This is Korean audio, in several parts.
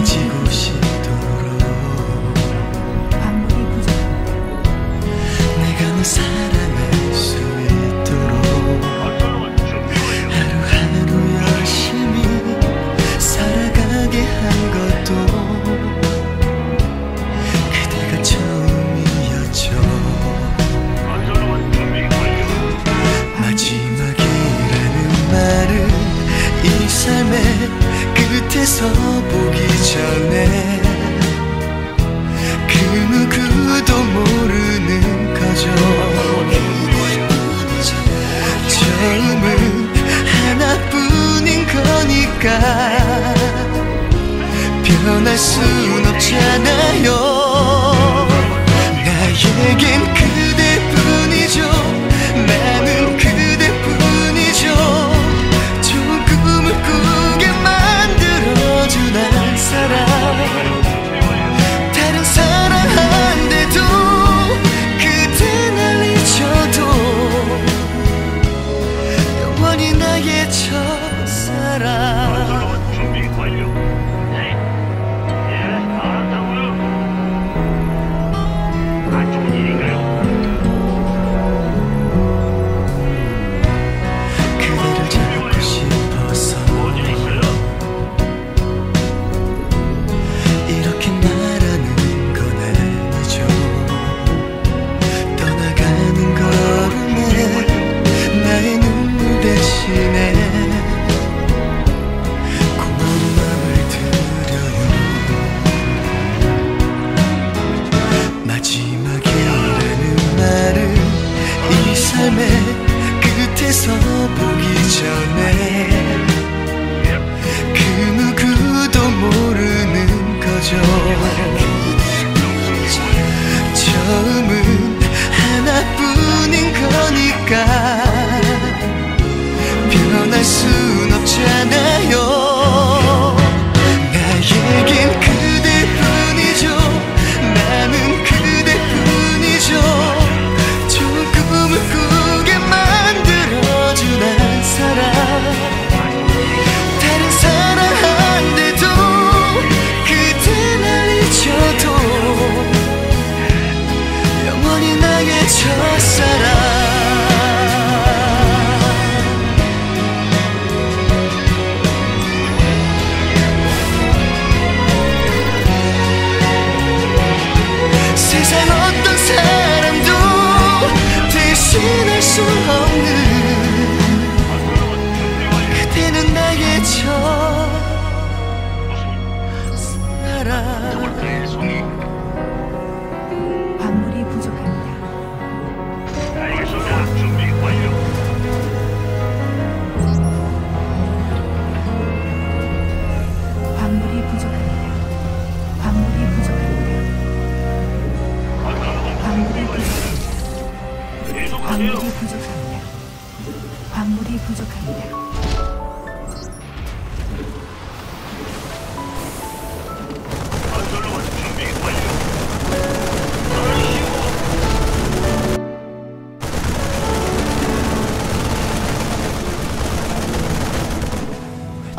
사랑이 지 구시 도록. 방법이 부족해. 수는 없잖아요. 나에겐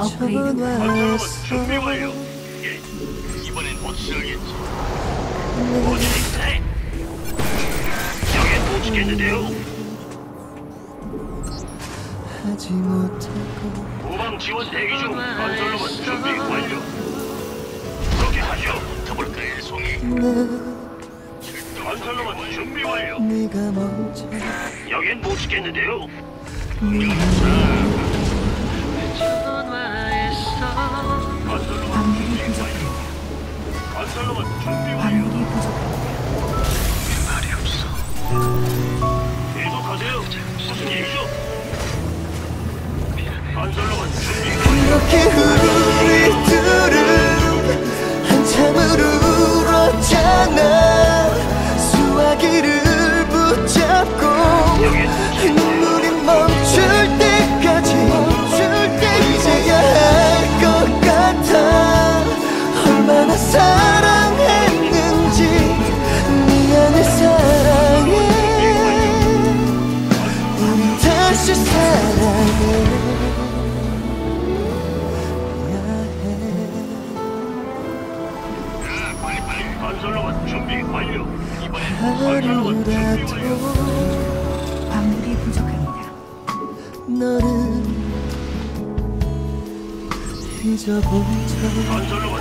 업그레이드 준비 완료. 예, 이번엔 확실하겠지. 어디 있네? 여긴 도착했는데요. 하지 못하고 모방 지원 대기 중 건설로봇 준비 완료. 그렇게 하죠. 더블크의 송이. 네. 건설로봇 준비 완료. 네가 먼저 여긴 못 지켰는데요. 자. 건설로만 준비 완료. 사랑했는지 네 미안해 사랑해. 우린 다시 사랑해. 하루라도 방물이 부족합니다. 너를 잊어본 적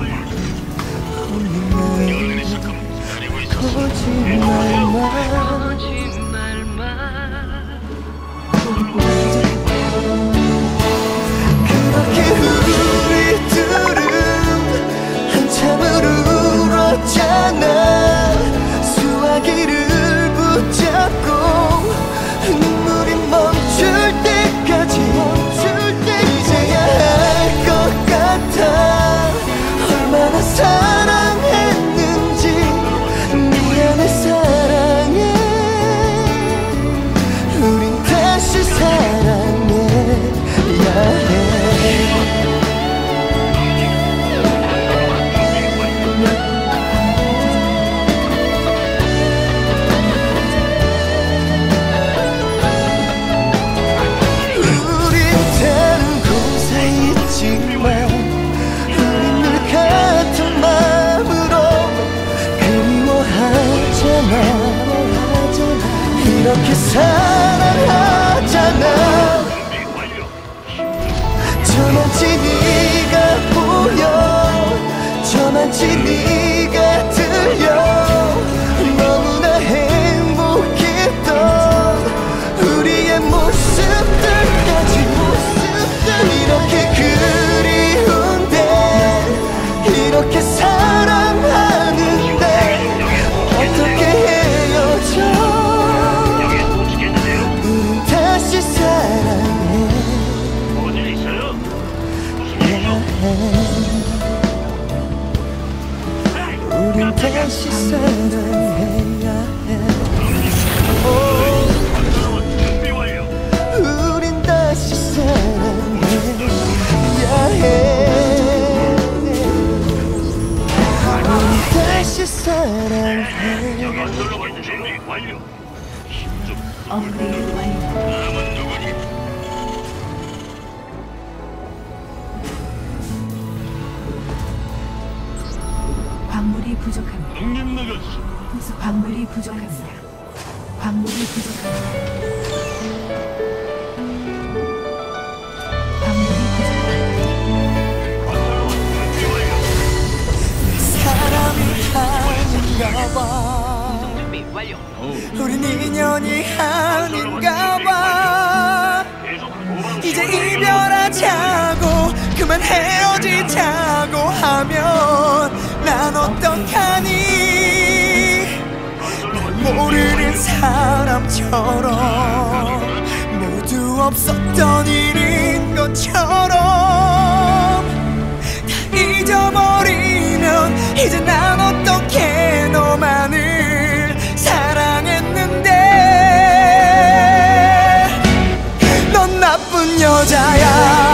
사랑해 어디 광물이 부족합니다. 광물이 부족합니다. 광물이 부족합니다. 아닌가봐. 우린 인연이 아닌가봐. 이제 이별하자고 그만 헤어지자고 하면 난 어떡하니? 모르는 사람처럼 모두 없었던 일인 것처럼 다 잊어버리면 이제 난 어떡해? 너만을 사랑했는데 넌 나쁜 여자야.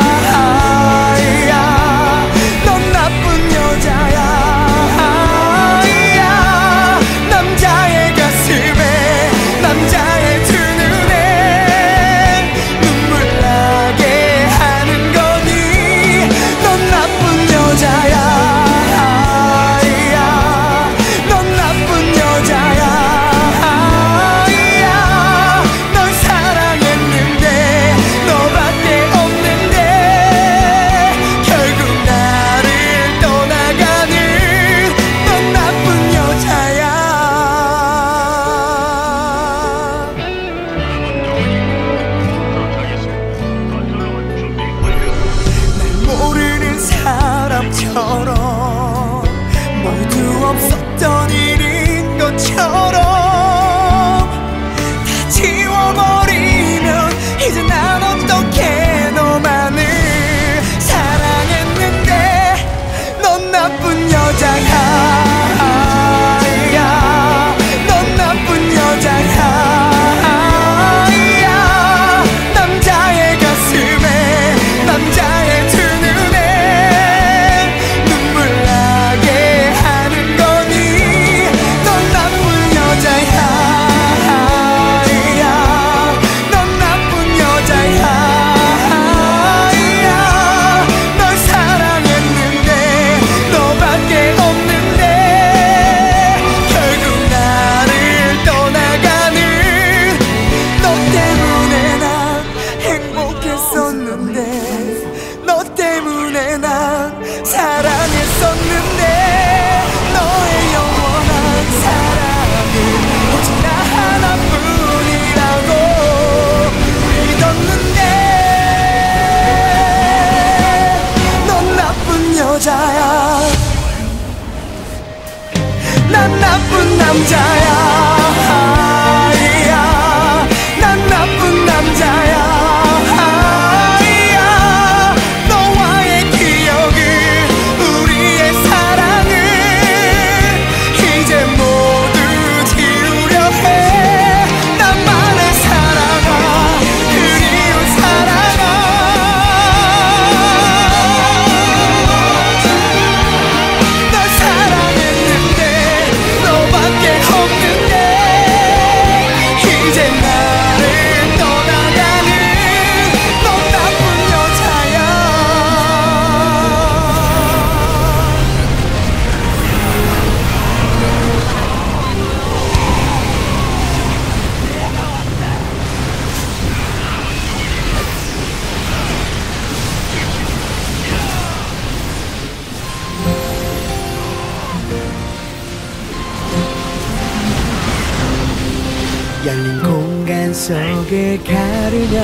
속을 가르며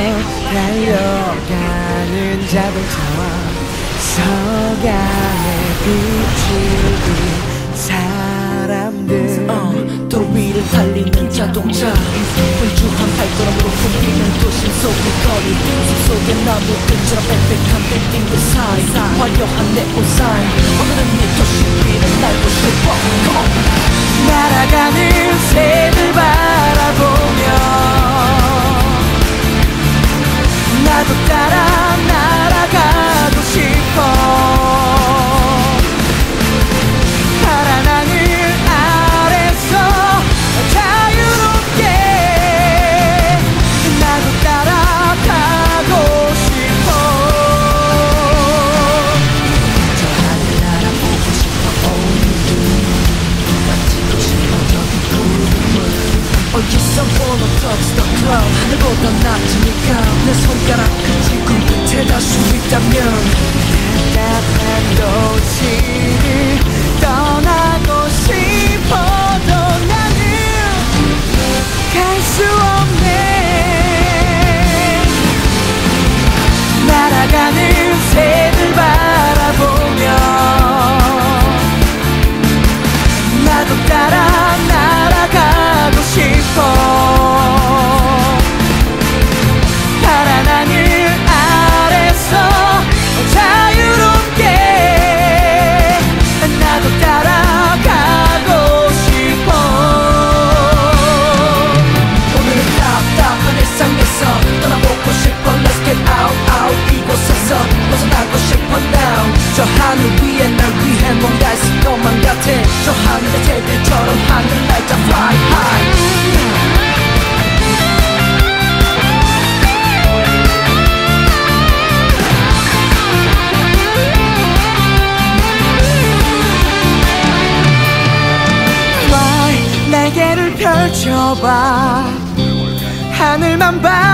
달려가는 자동차와 서간에 비치는 사람들. 어, 도위를 달리는 자동차. 분주한 발걸음으로 풍기는 도심 속의 거리. 숲속의 나무들처럼 빽빽한 빌딩들 사이. 화려한 네온 사인 오늘은 이 도시 위를 날고 싶어. Come on. 날아가는 새들 바라보며 봐. 하늘만 봐.